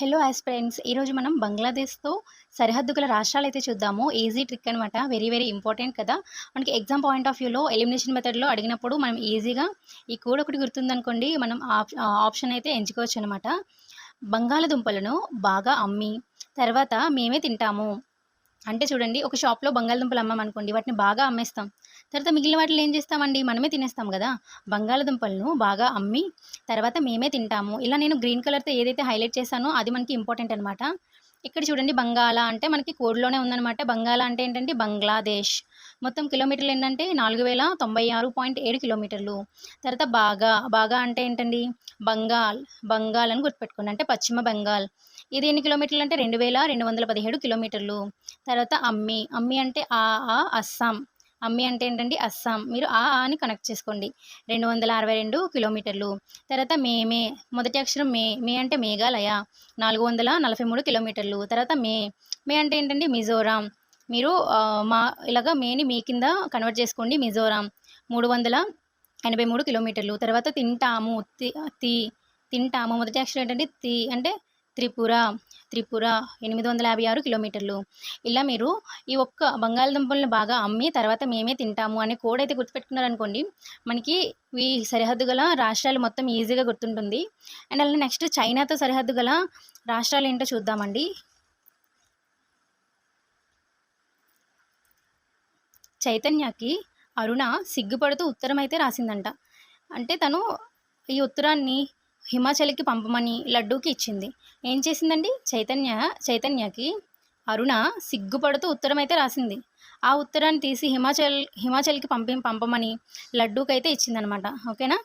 Hello aspirants ఈరోజు మనం బంగ్లాదేశ్తో సరిహద్దు గల రాష్ట్రాలు అయితే చూద్దాము. ఈజీ ట్రిక్ అనమాట వెరీ వెరీ ఇంపార్టెంట్ కదా. మనకి ఎగ్జామ్ పాయింట్ ఆఫ్ వ్యూలో ఎలిమినేషన్ మెథడ్లో అడిగినప్పుడు మనం ఈజీగా ఈ కోడ్ ఒకటి గుర్తుందనుకోండి మనం ఆప్ ఆప్షన్ అయితే ఎంచుకోవచ్చు అనమాట బంగాళదుంపలను బాగా అమ్మి తర్వాత మేమే తింటాము. అంటే చూడండి ఒక షాప్లో బంగాళదుంపలు అమ్మామనుకోండి వాటిని బాగా అమ్మేస్తాం. తర్వాత మిగిలిన వాటిని ఏం చేస్తామండి? మనమే తినేస్తాం కదా? బంగాళదుంపలను బాగా అమ్మి తర్వాత మేమే తింటాము. ఇలా నేను గ్రీన్ కలర్తో ఏదైతే హైలైట్ చేశానో అది మనకి ఇంపార్టెంట్ అనమాట ఇక్కడ చూడండి బంగాళ అంటే మనకి కోడ్లోనే ఉందన్నమాట. బంగాళ అంటే ఏంటంటే బంగ్లాదేశ్. మొత్తం కిలోమీటర్లు ఏంటంటే నాలుగు వేల తొంభై ఆరు పాయింట్ ఏడు కిలోమీటర్లు. తర్వాత బాగా బాగా అంటే ఏంటండి? బంగాల్ బంగాల్ అని గుర్తుపెట్టుకోండి. అంటే పశ్చిమ బెంగాల్. ఇది ఎన్ని కిలోమీటర్లు అంటే రెండు వేల రెండు వందల పదిహేడు కిలోమీటర్లు. తర్వాత అమ్మి. అమ్మి అంటే ఆ ఆ అస్సాం. అమ్మి అంటే ఏంటండి? అస్సాం. మీరు ఆ ఆ అని కనెక్ట్ చేసుకోండి. రెండు వందల అరవై రెండు కిలోమీటర్లు. తర్వాత మేమే మొదటి అక్షరం మే. మే అంటే మేఘాలయ. నాలుగు వందల నలభై మూడు కిలోమీటర్లు. తర్వాత మే. మే అంటే ఏంటండి? మిజోరాం. మీరు మా ఇలాగ మేని మీ కింద కన్వర్ట్ చేసుకోండి. మిజోరాం. మూడు వందల ఎనభై మూడు కిలోమీటర్లు. తర్వాత తింటాము. తి తి తింటాము. మొదటి అక్షరం ఏంటంటే తి అంటే త్రిపుర త్రిపుర ఎనిమిది వందల యాభై ఆరు కిలోమీటర్లు. ఇలా మీరు ఈ ఒక్క బంగాళదుంపలను బాగా అమ్మి తర్వాత మేమే తింటాము అనే కోడ్ అయితే గుర్తుపెట్టుకున్నారనుకోండి మనకి ఈ సరిహద్దు గల రాష్ట్రాలు మొత్తం ఈజీగా గుర్తుంటుంది. అండ్ అలా నెక్స్ట్ చైనాతో సరిహద్దు గల రాష్ట్రాలు ఏంటో చూద్దామండి. చైతన్యకి అరుణ సిగ్గుపడుతూ ఉత్తరం అయితే రాసిందంట. అంటే తను ఈ ఉత్తరాన్ని హిమాచల్కి పంపమని లడ్డూకి ఇచ్చింది. ఏం చేసిందండి? చైతన్య చైతన్యకి అరుణ సిగ్గుపడుతూ ఉత్తరం అయితే రాసింది. ఆ ఉత్తరాన్ని తీసి హిమాచల్ హిమాచల్కి పంపి పంపమని లడ్డూకి అయితే ఇచ్చిందనమాట. ఓకేనా?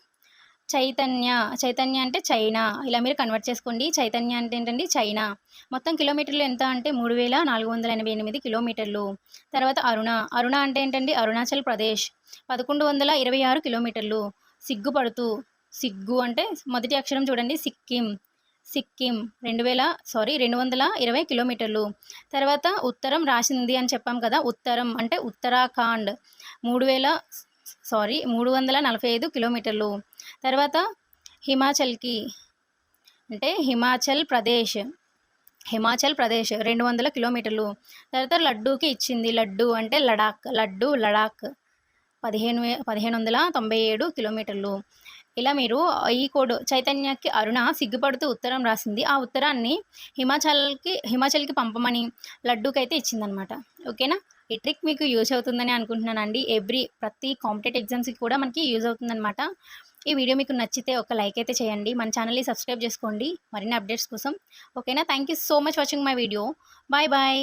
చైతన్య చైతన్య అంటే చైనా. ఇలా మీరు కన్వర్ట్ చేసుకోండి. చైతన్య అంటే ఏంటండి? చైనా. మొత్తం కిలోమీటర్లు ఎంత అంటే మూడు వేల నాలుగు వందల ఎనభై ఎనిమిది కిలోమీటర్లు. తర్వాత అరుణ. అరుణ అంటే ఏంటండి? అరుణాచల్ ప్రదేశ్. పదకొండు వందల ఇరవై ఆరు కిలోమీటర్లు. సిగ్గుపడుతూ. సిగ్గు అంటే మొదటి అక్షరం చూడండి. సిక్కిం. సిక్కిం. రెండు వేల సారీ రెండు వందల ఇరవై కిలోమీటర్లు. తర్వాత ఉత్తరం రాసింది అని చెప్పాం కదా. ఉత్తరం అంటే ఉత్తరాఖండ్. మూడు వేల సారీ మూడు వందల నలభై ఐదు కిలోమీటర్లు. తర్వాత హిమాచల్కి అంటే హిమాచల్ ప్రదేశ్ హిమాచల్ ప్రదేశ్ రెండు వందల కిలోమీటర్లు. తర్వాత లడ్డూకి ఇచ్చింది లడ్డు అంటే లడాక్ లడ్డు లడాక్ పదిహేను వే పదిహేను వందల తొంభై ఏడు కిలోమీటర్లు. ఇలా మీరు ఈ కోడ్ చైతన్యకి అరుణ సిగ్గుపడుతూ ఉత్తరం రాసింది. ఆ ఉత్తరాన్ని హిమాచల్కి హిమాచల్కి పంపమని లడ్డూకి అయితే ఇచ్చిందనమాట. ఓకేనా? ఈ ట్రిక్ మీకు యూజ్ అవుతుందని అనుకుంటున్నానండి. ఎవ్రీ ప్రతి కాంపిటేటివ్ ఎగ్జామ్స్కి కూడా మనకి యూజ్ అవుతుందన్నమాట. ఈ వీడియో మీకు నచ్చితే ఒక లైక్ అయితే చేయండి. మన ఛానల్ని సబ్స్క్రైబ్ చేసుకోండి. మరిన్ని అప్డేట్స్ కోసం. ఓకేనా thank you so much watching my video bye bye